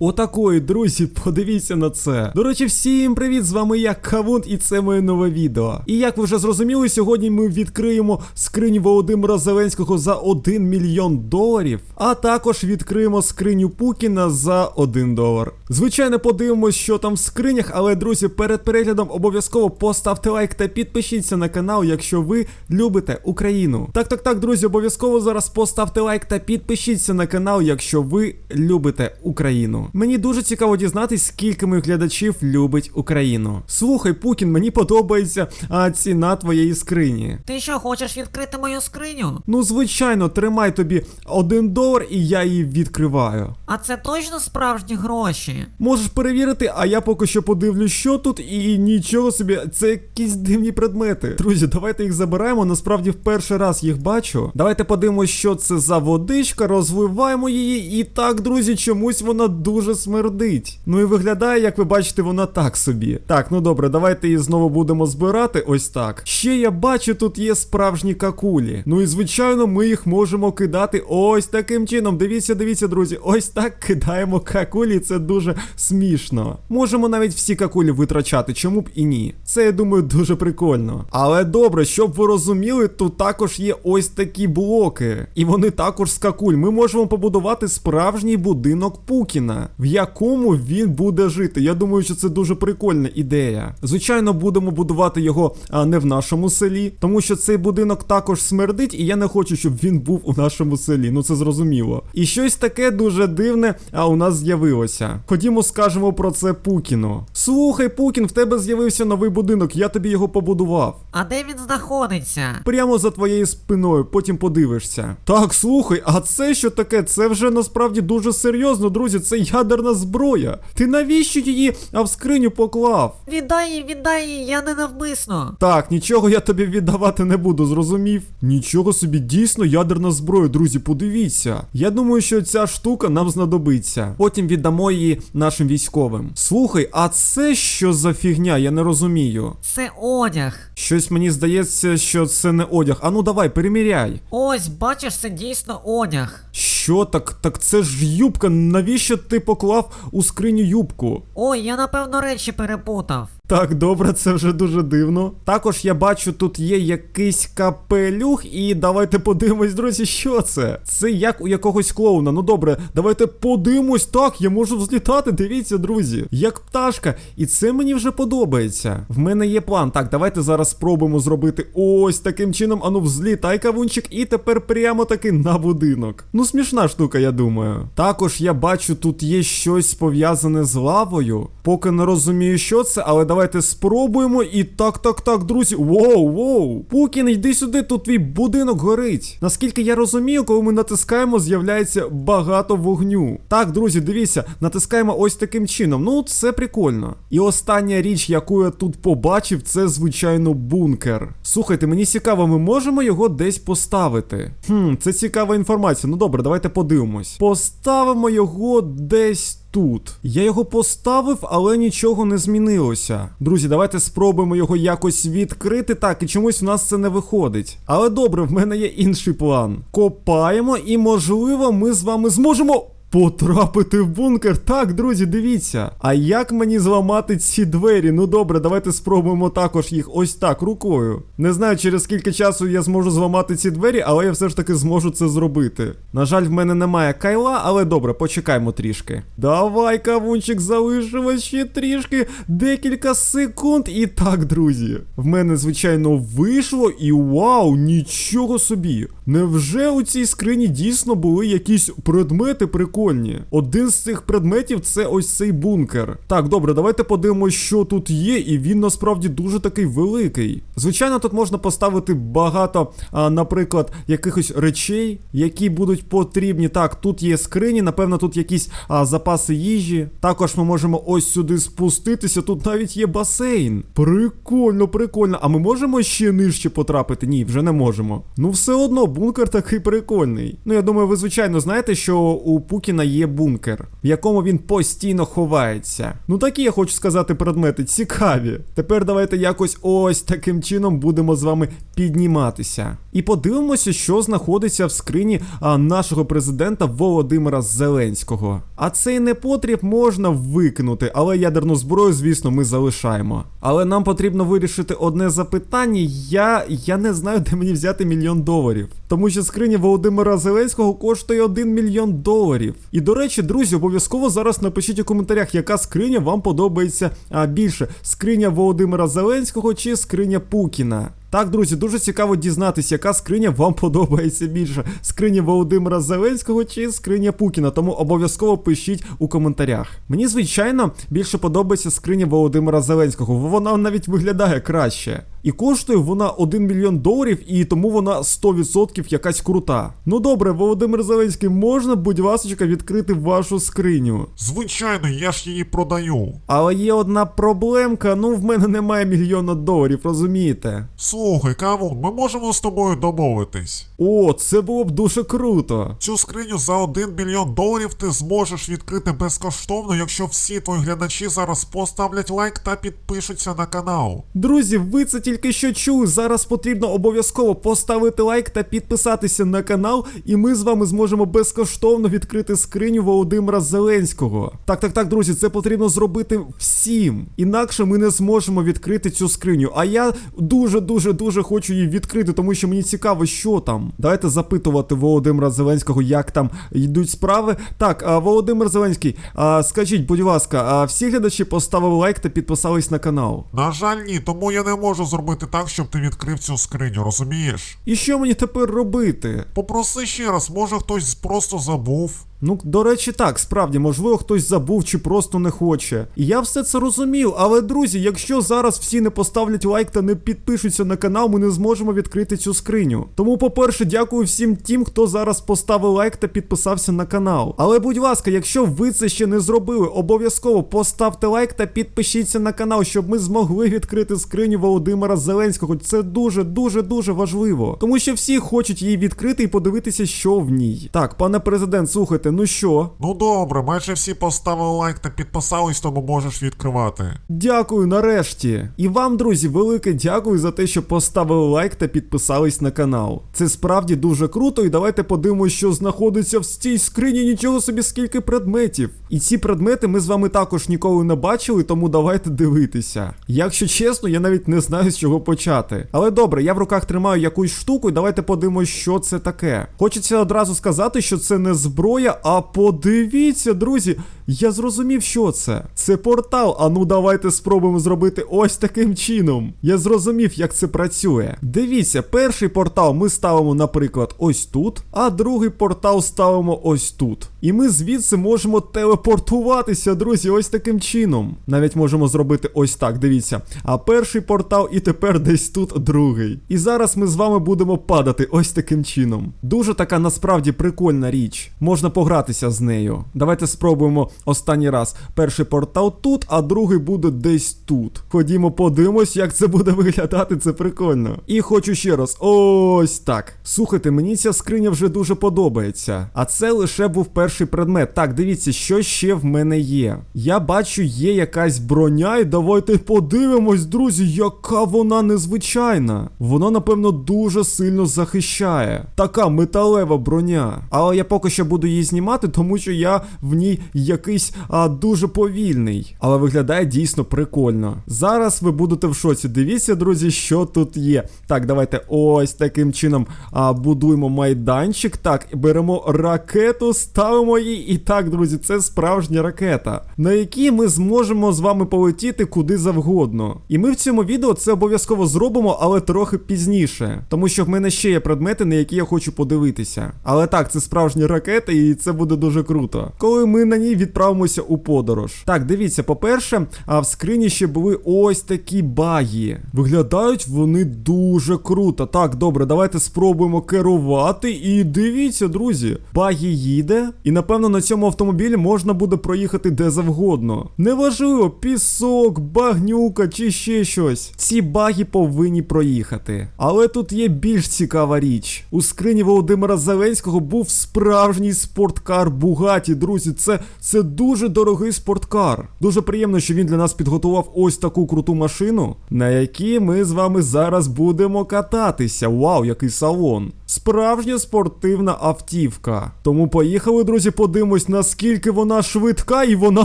Отакої, друзі, подивіться на це. До речі, всім привіт! З вами я Кавунт, і це моє нове відео. І як ви вже зрозуміли, сьогодні ми відкриємо скриню Володимира Зеленського за 1 мільйон доларів, а також відкриємо скриню Пукіна за 1 долар. Звичайно, подивимось, що там в скринях, але друзі, перед переглядом обов'язково поставте лайк та підпишіться на канал, якщо ви любите Україну. Так, так, так, друзі, обов'язково зараз поставте лайк та підпишіться на канал, якщо ви любите Україну. Мені дуже цікаво дізнатись, скільки моїх глядачів любить Україну. Слухай, Пукін, мені подобається а, ціна твоєї скрині. Ти що, хочеш відкрити мою скриню? Ну, звичайно, тримай тобі один долар, і я її відкриваю. А це точно справжні гроші? Можеш перевірити, а я поки що подивлюсь, що тут, і нічого собі, це якісь дивні предмети. Друзі, давайте їх забираємо. Насправді в перший раз їх бачу. Давайте подивимось, що це за водичка, розливаємо її. І так, друзі, чомусь вона дуже смердить. Ну і виглядає, як ви бачите, вона так собі. Так, ну добре, давайте її знову будемо збирати. Ось так. Ще я бачу, тут є справжні какулі. Ну і звичайно, ми їх можемо кидати ось таким чином. Дивіться, дивіться, друзі, ось так кидаємо какулі. Це дуже смішно. Можемо навіть всі какулі витрачати, чому б і ні. Це я думаю дуже прикольно. Але добре, щоб ви розуміли, тут також є ось такі блоки. І вони також з какуль. Ми можемо побудувати справжній будинок Пукіна, в якому він буде жити. Я думаю, що це дуже прикольна ідея. Звичайно, будемо будувати його а, не в нашому селі, тому що цей будинок також смердить, і я не хочу, щоб він був у нашому селі. Ну це зрозуміло. І щось таке дуже дивне, а у нас з'явилося. Ходімо, скажемо про це Пукіну. Слухай, Пукін, в тебе з'явився новий будинок, я тобі його побудував. А де він знаходиться? Прямо за твоєю спиною, потім подивишся. Так, слухай, а це що таке? Це вже насправді дуже серйозно, друзі. Це ядерна зброя. Ти навіщо її а в скриню поклав? Віддай її, віддай її, я не навмисно. Так, нічого я тобі віддавати не буду, зрозумів? Нічого собі, дійсно ядерна зброя, друзі, подивіться. Я думаю, що ця штука нам знадобиться. Потім віддамо її нашим військовим. Слухай, а це що за фігня? Я не розумію. Це одяг. Щось мені здається, що це не одяг. Ану, давай, переміряй. Ось, бачиш, це дійсно одяг. Що так? Так це ж юбка. Навіщо ти поклав у скриню юбку? Ой, я напевно речі перепутав. Так, добре, це вже дуже дивно. Також я бачу, тут є якийсь капелюх, і давайте подивимось, друзі, що це. Це як у якогось клоуна. Ну добре, давайте подивимось. Так, я можу взлітати. Дивіться, друзі, як пташка. І це мені вже подобається. В мене є план. Так, давайте зараз спробуємо зробити ось таким чином. Ану, взлітай кавунчик, і тепер прямо таки на будинок. Ну, смішна штука, я думаю. Також я бачу, тут є щось пов'язане з лавою. Поки не розумію, що це, але давайте спробуємо. І так, так, так, друзі. Воу, воу. Пукін, йди сюди, тут твій будинок горить. Наскільки я розумію, коли ми натискаємо, з'являється багато вогню. Так, друзі, дивіться, натискаємо ось таким чином. Ну, це прикольно. І остання річ, яку я тут побачив, це звичайно бункер. Слухайте, мені цікаво, ми можемо його десь поставити. Хм, це цікава інформація. Ну добре, давайте подивимось. Поставимо його десь. Тут я його поставив, але нічого не змінилося. Друзі, давайте спробуємо його якось відкрити. Так, і чомусь в нас це не виходить. Але добре, в мене є інший план. Копаємо, і можливо, ми з вами зможемо. Потрапити в бункер. Так, друзі, дивіться. А як мені зламати ці двері? Ну добре, давайте спробуємо також їх ось так рукою. Не знаю, через скільки часу я зможу зламати ці двері, але я все ж таки зможу це зробити. На жаль, в мене немає кайла, але добре, почекаймо трішки. Давай, кавунчик, залишилось ще трішки, декілька секунд. І так, друзі. В мене, звичайно, вийшло, і вау, нічого собі. Невже у цій скрині дійсно були якісь предмети прикольні? Один з цих предметів це ось цей бункер. Так, добре, давайте подивимося, що тут є, і він насправді дуже такий великий. Звичайно, тут можна поставити багато, а, наприклад, якихось речей, які будуть потрібні. Так, тут є скрині, напевно, тут якісь а, запаси їжі. Також ми можемо ось сюди спуститися. Тут навіть є басейн. Прикольно, прикольно. А ми можемо ще нижче потрапити? Ні, вже не можемо. Ну, все одно, бункер такий прикольний. Ну, я думаю, ви звичайно знаєте, що у Пукі Пукіна є бункер, в якому він постійно ховається. Ну такі я хочу сказати предмети, цікаві. Тепер давайте якось ось таким чином будемо з вами підніматися. І подивимося, що знаходиться в скрині а, нашого президента Володимира Зеленського. А цей непотріб можна викинути, але ядерну зброю, звісно, ми залишаємо. Але нам потрібно вирішити одне запитання. Я, я не знаю, де мені взяти мільйон доларів. Тому що скриня Володимира Зеленського коштує 1 мільйон доларів. І до речі, друзі, обов'язково зараз напишіть у коментарях, яка скриня вам подобається більше: скриня Володимира Зеленського чи скриня Пукіна. Так, друзі, дуже цікаво дізнатися, яка скриня вам подобається більше: скриня Володимира Зеленського чи скриня Пукіна. Тому обов'язково пишіть у коментарях. Мені, звичайно, більше подобається скриня Володимира Зеленського. Вона навіть виглядає краще. І коштує вона 1 мільйон доларів, і тому вона 100% якась крута. Ну добре, Володимир Зеленський, можна, будь ласка, відкрити вашу скриню. Звичайно, я ж її продаю. Але є одна проблемка, ну в мене немає мільйона доларів, розумієте? Слухай, Кавун, ми можемо з тобою домовитись. О, це було б дуже круто. Цю скриню за 1 мільйон доларів ти зможеш відкрити безкоштовно, якщо всі твої глядачі зараз поставлять лайк та підпишуться на канал. Друзі, ви це тільки що чули. Зараз потрібно обов'язково поставити лайк та підписатися на канал, і ми з вами зможемо безкоштовно відкрити скриню Володимира Зеленського. Так, так, так, друзі, це потрібно зробити всім. Інакше ми не зможемо відкрити цю скриню. А я дуже, дуже, хочу її відкрити, тому що мені цікаво, що там. Давайте запитувати Володимира Зеленського, як там йдуть справи. Так, Володимир Зеленський, скажіть, будь ласка, а всі глядачі поставили лайк та підписались на канал. На жаль, ні, тому я не можу зробити так, щоб ти відкрив цю скриню, розумієш? І що мені тепер робити? Попроси ще раз, може хтось просто забув. Ну, до речі, так, справді, можливо, хтось забув чи просто не хоче. І я все це розумів, але друзі, якщо зараз всі не поставлять лайк та не підпишуться на канал, ми не зможемо відкрити цю скриню. Тому, по-перше, дякую всім тим, хто зараз поставив лайк та підписався на канал. Але, будь ласка, якщо ви це ще не зробили, обов'язково поставте лайк та підпишіться на канал, щоб ми змогли відкрити скриню Володимира Зеленського. Це дуже, дуже, дуже важливо. Тому що всі хочуть її відкрити і подивитися, що в ній. Так, пане президент, слухайте, ну що? Ну добре, майже всі поставили лайк та підписались, тому можеш відкривати. Дякую нарешті. І вам, друзі, велике дякую за те, що поставили лайк та підписались на канал. Це справді дуже круто, і давайте подивимося, що знаходиться в цій скрині. Нічого собі скільки предметів. І ці предмети ми з вами також ніколи не бачили, тому давайте дивитися. Якщо чесно, я навіть не знаю з чого почати. Але добре, я в руках тримаю якусь штуку, і давайте подивимося, що це таке. Хочеться одразу сказати, що це не зброя, а подивіться, друзі. Я зрозумів, що це. Це портал. А ну давайте спробуємо зробити ось таким чином. Я зрозумів, як це працює. Дивіться, перший портал ми ставимо, наприклад, ось тут, а другий портал ставимо ось тут. І ми звідси можемо телепортуватися, друзі, ось таким чином. Навіть можемо зробити ось так. Дивіться. А перший портал, і тепер десь тут другий. І зараз ми з вами будемо падати ось таким чином. Дуже така насправді прикольна річ. Можна погратися з нею. Давайте спробуємо останній раз. Перший портал тут, а другий буде десь тут. Ходімо, подивимось, як це буде виглядати. Це прикольно. І хочу ще раз. Ось так. Слухайте, мені ця скриня вже дуже подобається. А це лише був перший предмет. Так, дивіться, що ще в мене є. Я бачу, є якась броня, і давайте подивимось, друзі, яка вона незвичайна. Вона, напевно, дуже сильно захищає. Така металева броня. Але я поки що буду її знімати, тому що я в ній якийсь а, дуже повільний. Але виглядає дійсно прикольно. Зараз ви будете в шоці. Дивіться, друзі, що тут є. Так, давайте ось таким чином а, будуємо майданчик. Так, беремо ракету, ставимо її. І так, друзі, це справжня ракета, на якій ми зможемо з вами полетіти куди завгодно. І ми в цьому відео це обов'язково зробимо, але трохи пізніше. Тому що в мене ще є предмети, на які я хочу подивитися. Але так, це справжня ракета, і це буде дуже круто. Коли ми на ній відправимося у подорож. Так, дивіться, по-перше, а в скрині ще були ось такі баги. Виглядають вони дуже круто. Так, добре, давайте спробуємо керувати. І дивіться, друзі, багі їде, і напевно на цьому автомобілі можна буде проїхати де завгодно. Неважливо, пісок, багнюка чи ще щось. Ці баги повинні проїхати. Але тут є більш цікава річ. У скрині Володимира Зеленського був справжній спорткар Бугаті. Друзі, це, це дуже дорогий спорткар. Дуже приємно, що він для нас підготував ось таку круту машину, на якій ми з вами зараз будемо кататися. Вау, який салон! Справжня спортивна автівка. Тому поїхали, друзі, подивимось, наскільки вона швидка, і вона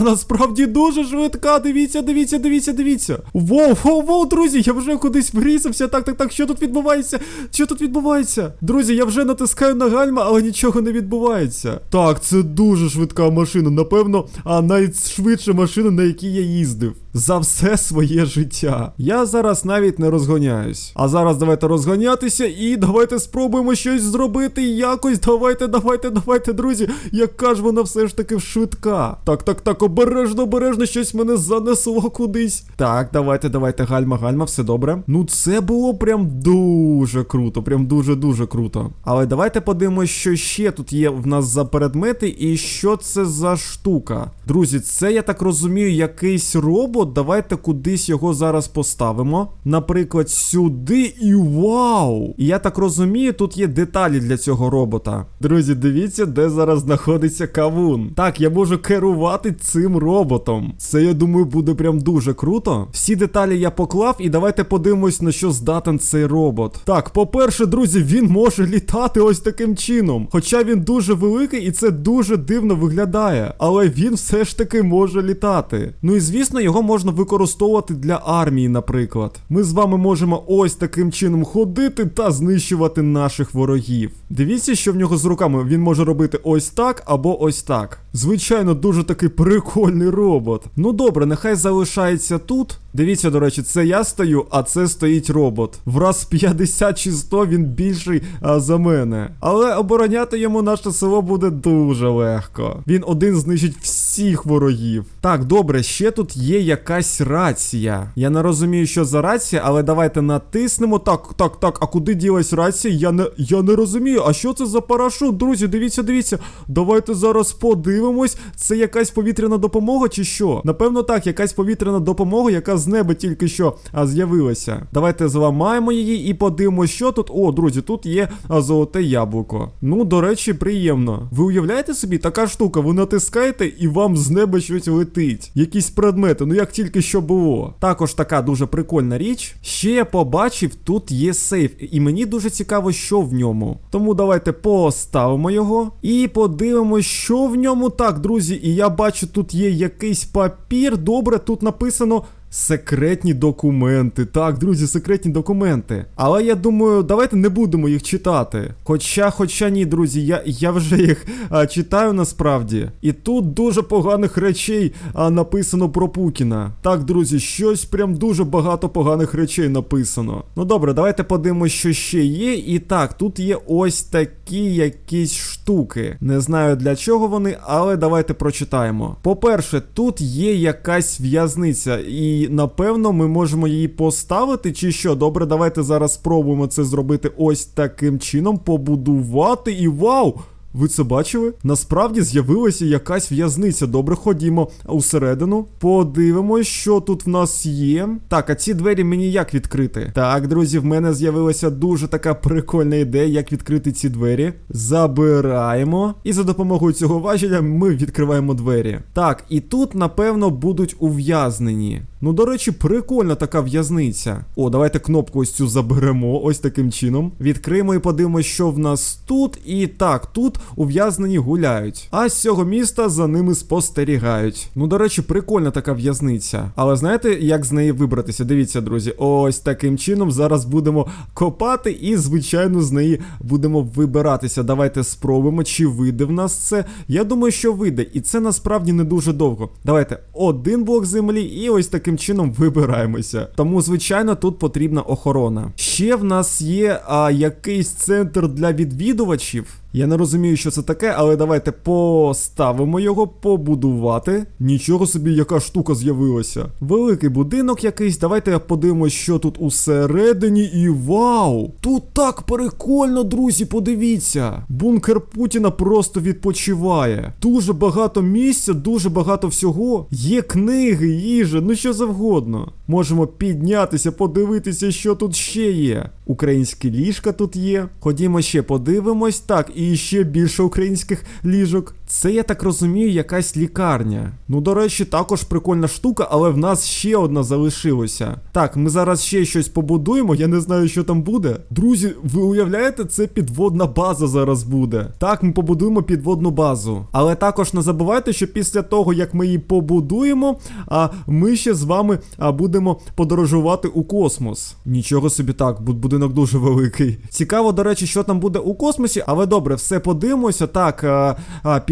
насправді дуже швидка. Дивіться, дивіться, дивіться, дивіться. Воу, воу, воу, друзі, я вже кудись врізався. Так, так, так, що тут відбувається? Що тут відбувається? Друзі, я вже натискаю на гальма, але нічого не відбувається. Так, це дуже швидка машина. Напевно, а найшвидша машина, на якій я їздив. За все своє життя. Я зараз навіть не розгоняюсь. А зараз давайте розгонятися і давайте спробуємо щось зробити. Якось давайте, давайте, давайте, друзі. Яка ж вона все ж таки швидка. Так, так, так, обережно, обережно, щось мене занесло кудись. Так, давайте, давайте, гальма, гальма, все добре. Ну, це було прям дуже круто, прям дуже-дуже круто. Але давайте подивимося, що ще тут є в нас за предмети і що це за штука. Друзі, це я так розумію, якийсь робот. Давайте кудись його зараз поставимо. Наприклад, сюди і вау! І я так розумію, тут є деталі для цього робота. Друзі, дивіться, де зараз знаходиться кавун. Так, я можу керувати цим роботом. Це, я думаю, буде прям дуже круто. Всі деталі я поклав, і давайте подивимось, на що здатен цей робот. Так, по-перше, друзі, він може літати ось таким чином. Хоча він дуже великий і це дуже дивно виглядає. Але він все ж таки може літати. Ну і звісно, його можна використовувати для армії, наприклад. Ми з вами можемо ось таким чином ходити та знищувати наших ворогів. Дивіться, що в нього з руками він може робити ось так або ось так. Звичайно, дуже такий прикольний робот. Ну добре, нехай залишається тут. Дивіться, до речі, це я стою, а це стоїть робот. Враз 50 чи 100 він більший а, за мене. Але обороняти йому наше село буде дуже легко. Він один знищить всіх ворогів. Так, добре, ще тут є якась рація. Я не розумію, що за рація, але давайте натиснемо. Так, так, так. А куди ділась рація? Я не я не розумію. А що це за парашут? Друзі, дивіться, дивіться. Давайте зараз подивимось. Це якась повітряна допомога чи що? Напевно, так, якась повітряна допомога, яка з неба тільки що з'явилася. Давайте зламаємо її і подивимось, що тут. О, друзі, тут є золоте яблуко. Ну, до речі, приємно. Ви уявляєте собі, така штука, ви натискаєте і вам з неба щось летить. Якісь предмети, ну як тільки що було. Також така дуже прикольна річ. Ще я побачив, тут є сейф, і мені дуже цікаво, що в ньому. Тому давайте поставимо його і подивимось, що в ньому. Так, друзі, і я бачу, тут є якийсь папір. Добре, тут написано. Секретні документи. Так, друзі, секретні документи. Але я думаю, давайте не будемо їх читати. Хоча, хоча ні, друзі, я, я вже їх а, читаю насправді. І тут дуже поганих речей а, написано про Пукіна. Так, друзі, щось прям дуже багато поганих речей написано. Ну добре, давайте подивимося, що ще є. І так, тут є ось такі якісь штуки. Не знаю для чого вони, але давайте прочитаємо. По-перше, тут є якась в'язниця, і напевно ми можемо її поставити, чи що? Добре, давайте зараз спробуємо це зробити ось таким чином, побудувати і вау! Ви це бачили? Насправді з'явилася якась в'язниця. Добре, ходімо усередину. Подивимось, що тут в нас є. Так, а ці двері мені як відкрити? Так, друзі, в мене з'явилася дуже така прикольна ідея, як відкрити ці двері. Забираємо. І за допомогою цього важеля ми відкриваємо двері. Так, і тут, напевно, будуть ув'язнені. Ну, до речі, прикольна така в'язниця. О, давайте кнопку ось цю заберемо, ось таким чином. Відкриємо і подивимося, що в нас тут. І так, тут ув'язнені гуляють. А з цього міста за ними спостерігають. Ну, до речі, прикольна така в'язниця. Але знаєте, як з неї вибратися? Дивіться, друзі, ось таким чином зараз будемо копати і, звичайно, з неї будемо вибиратися. Давайте спробуємо, чи вийде в нас це. Я думаю, що вийде. І це насправді не дуже довго. Давайте один блок землі і ось таким чином вибираємося. Тому, звичайно, тут потрібна охорона. Ще в нас є а, якийсь центр для відвідувачів. Я не розумію, що це таке, але давайте поставимо його, побудувати. Нічого собі, яка штука з'явилася. Великий будинок якийсь. Давайте подивимось, що тут усередині. І вау! Тут так прикольно, друзі, подивіться. Бункер Путіна просто відпочиває. Дуже багато місця, дуже багато всього. Є книги, їжа, ну що завгодно. Можемо піднятися, подивитися, що тут ще є. Українські ліжка тут є. Ходімо ще подивимось. Так, і ще більше українських ліжок. Це, я так розумію, якась лікарня. Ну, до речі, також прикольна штука, але в нас ще одна залишилася. Так, ми зараз ще щось побудуємо, я не знаю, що там буде. Друзі, ви уявляєте, це підводна база зараз буде. Так, ми побудуємо підводну базу. Але також не забувайте, що після того, як ми її побудуємо, а ми ще з вами будемо подорожувати у космос. Нічого собі так, будинок дуже великий. Цікаво, до речі, що там буде у космосі, але добре, все подивимося. Так, а,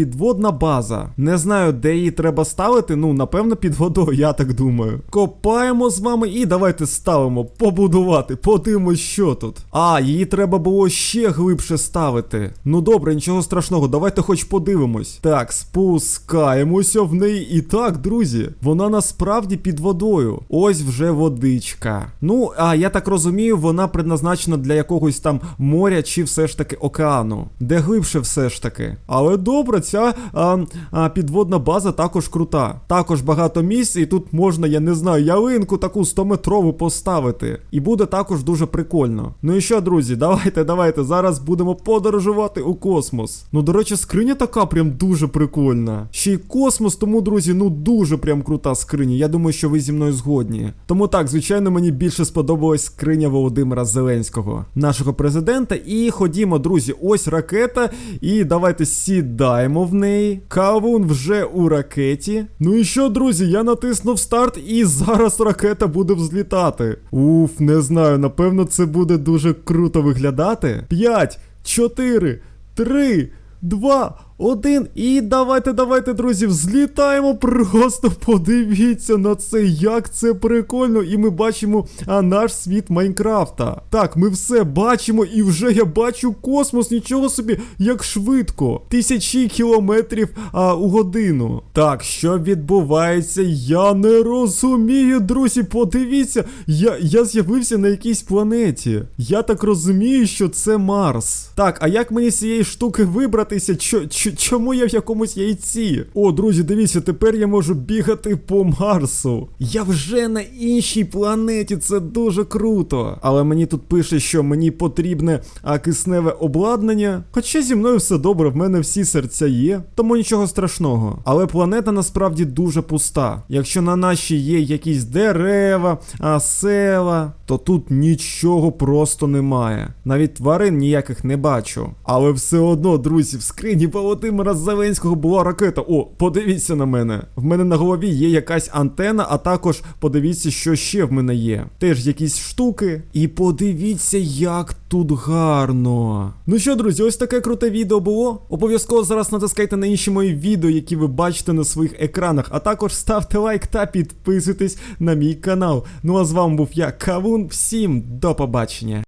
підводна база. Не знаю, де її треба ставити. Ну, напевно, під водою, я так думаю. Копаємо з вами і давайте ставимо, побудувати. Подивимось, що тут. А, її треба було ще глибше ставити. Ну добре, нічого страшного, давайте хоч подивимось. Так, спускаємося в неї. І так, друзі, вона насправді під водою. Ось вже водичка. Ну, а я так розумію, вона предназначена для якогось там моря чи все ж таки океану. Де глибше все ж таки. Але добре, ця а, а, підводна база також крута. Також багато місць, і тут можна, я не знаю, ялинку таку 100-метрову поставити. І буде також дуже прикольно. Ну і що, друзі, давайте, давайте. Зараз будемо подорожувати у космос. Ну, до речі, скриня така прям дуже прикольна. Ще й космос, тому, друзі, ну дуже прям крута скриня. Я думаю, що ви зі мною згодні. Тому так, звичайно, мені більше сподобалась скриня Володимира Зеленського, нашого президента. І ходімо, друзі, ось ракета. І давайте сідаємо неї. Кавун вже у ракеті. Ну і що, друзі, я натиснув старт, і зараз ракета буде взлітати. Уф, не знаю, напевно, це буде дуже круто виглядати. 5, 4, 3, 2, один. І давайте, давайте, друзі, взлітаємо. Просто подивіться на це, як це прикольно. І ми бачимо а, наш світ Майнкрафта. Так, ми все бачимо, і вже я бачу космос. Нічого собі, як швидко. Тисячі кілометрів а, у годину. Так, що відбувається? Я не розумію, друзі. Подивіться, я, я з'явився на якійсь планеті. Я так розумію, що це Марс. Так, а як мені з цієї штуки вибратися? Чо, чо, чому я в якомусь яйці? О, друзі, дивіться, тепер я можу бігати по Марсу. Я вже на іншій планеті, це дуже круто. Але мені тут пише, що мені потрібне кисневе обладнання. Хоча зі мною все добре, в мене всі серця є, тому нічого страшного. Але планета насправді дуже пуста. Якщо на нашій є якісь дерева, а села, то тут нічого просто немає. Навіть тварин ніяких не бачу. Але все одно, друзі, в скрині Володимира Зеленського була ракета. О, подивіться на мене. В мене на голові є якась антена, а також подивіться, що ще в мене є. Теж якісь штуки. І подивіться, як тут гарно. Ну що, друзі, ось таке круте відео було. Обов'язково зараз натискайте на інші мої відео, які ви бачите на своїх екранах. А також ставте лайк та підписуйтесь на мій канал. Ну а з вами був я, Кавун. Всім до побачення.